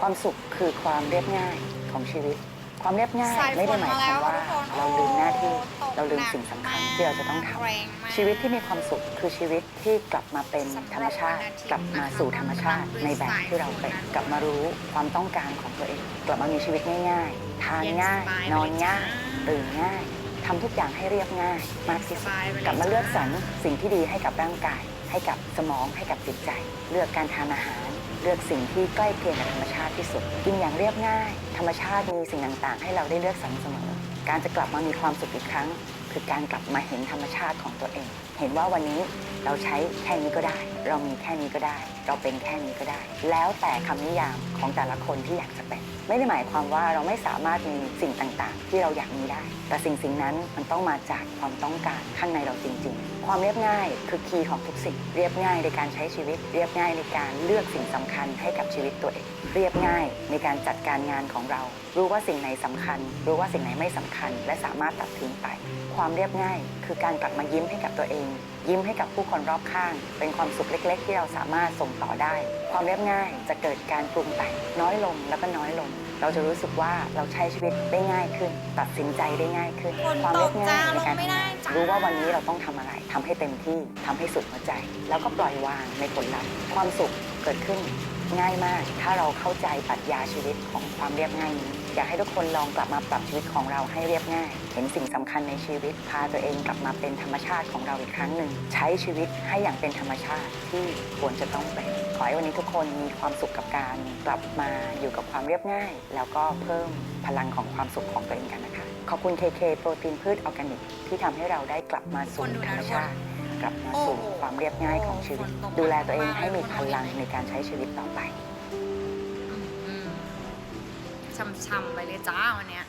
ความสุขคือความเรียบง่ายของชีวิต ความเรียบง่ายสายฝนไม่ได้หมายความว่า มาแล้วทุกคนเราลืมหน้าที่โอ้ตกเราลืมหนักสิ่งสำคัญมากที่เราจะต้องทำแรงมากชีวิตที่มีความสุขคือชีวิตที่กลับมาเป็นสำหรับธรรมชาติวันอาทิตย์กลับมาสู่ธรรมชาตินะคะในแบบที่เราเป็นสายฝนกลับมารู้ความต้องการของตัวเอง กลับมามีชีวิตง่ายๆทานเย็นง่ายสบาย นอนไปเลยจ้าง่ายตื่นง่ายทำทุกอย่างให้เรียบง่ายมากที่สุดสบายไปเลยกลับมาเลือกจ้าสรรสิ่งที่ดีให้กับร่างกาย ให้กับสมองให้กับจิตใจ เลือกการทานอาหาร เลือกสิ่งที่ใกล้เคียงกับธรรมชาติที่สุด กินอย่างเรียบง่าย ธรรมชาติมีสิ่งต่างๆ ให้เราได้เลือกสรรเสมอ การจะกลับมามีความสุขอีกครั้ง คือการกลับมาเห็นธรรมชาติของตัวเอง เห็นว่าวันนี้เราใช้แค่นี้ก็ได้ เรามีแค่นี้ก็ได้ เราเป็นแค่นี้ก็ได้ แล้วแต่คำนิยามของแต่ละคนที่อยากจะเป็น ไม่ได้หมายความว่าเราไม่สามารถมีสิ่งต่างๆ ที่เราอยากมีได้ แต่สิ่งสิ่งนั้นมันต้องมาจากความต้องการข้างในเราจริง ๆ ความเรียบง่ายคือคีย์ของทุกสิ่ง เรียบง่ายในการใช้ชีวิต เรียบง่ายในการเลือกสิ่งสำคัญให้กับชีวิตตัวเอง เรียบง่ายในการจัดการงานของเรา รู้ว่าสิ่งไหนสำคัญ รู้ว่าสิ่งไหนไม่สำคัญ และสามารถตัดทิ้งไป ความเรียบง่าย คือการกลับมายิ้มให้กับตัวเอง ยิ้มให้กับผู้คนรอบข้าง เป็นความสุขเล็ก ๆ ที่เราสามารถส่งต่อได้ ความเรียบง่ายจะเกิดการปรุงแต่งน้อยลงแล้วก็น้อยลง เราจะรู้สึกว่าเราใช้ชีวิตได้ง่ายขึ้น ตัดสินใจได้ง่ายขึ้นฝนความตเรียกบง่ายในการจ้าลงไม่ได้ทำงานจ้ารู้ว่าวันนี้เราต้องทำอะไรทำให้เต็มที่ทำให้สุดหัวใจ แล้วก็ปล่อยวางในผลลัพธ์ความสุขเกิดขึ้นง่ายมาก ถ้าเราเข้าใจปรัชญาชีวิตของความเรียบง่ายนี้ อยากให้ทุกคนลองกลับมาปรับชีวิตของเราให้เรียบง่าย เห็นสิ่งสำคัญในชีวิต พาตัวเองกลับมาเป็นธรรมชาติของเราอีกครั้งหนึ่ง ใช้ชีวิตให้อย่างเป็นธรรมชาติที่ควรจะต้องเป็น ขอให้วันนี้ทุกคนมีความสุขกับการกลับมาอยู่กับความเรียบง่าย แล้วก็เพิ่มพลังของความสุขของตัวเองกันนะคะ ขอบคุณ KK โปรตีนพืชออร์แกนิกที่ทำให้เราได้กลับมาสู่ธรรมชาติกลับมาสู่ความเรียบง่ายของชีวิต ดูแลตัวเองให้มีพลังในการใช้ชีวิตต่อไป ช่ำๆไปเลยจ้าวันเนี้ย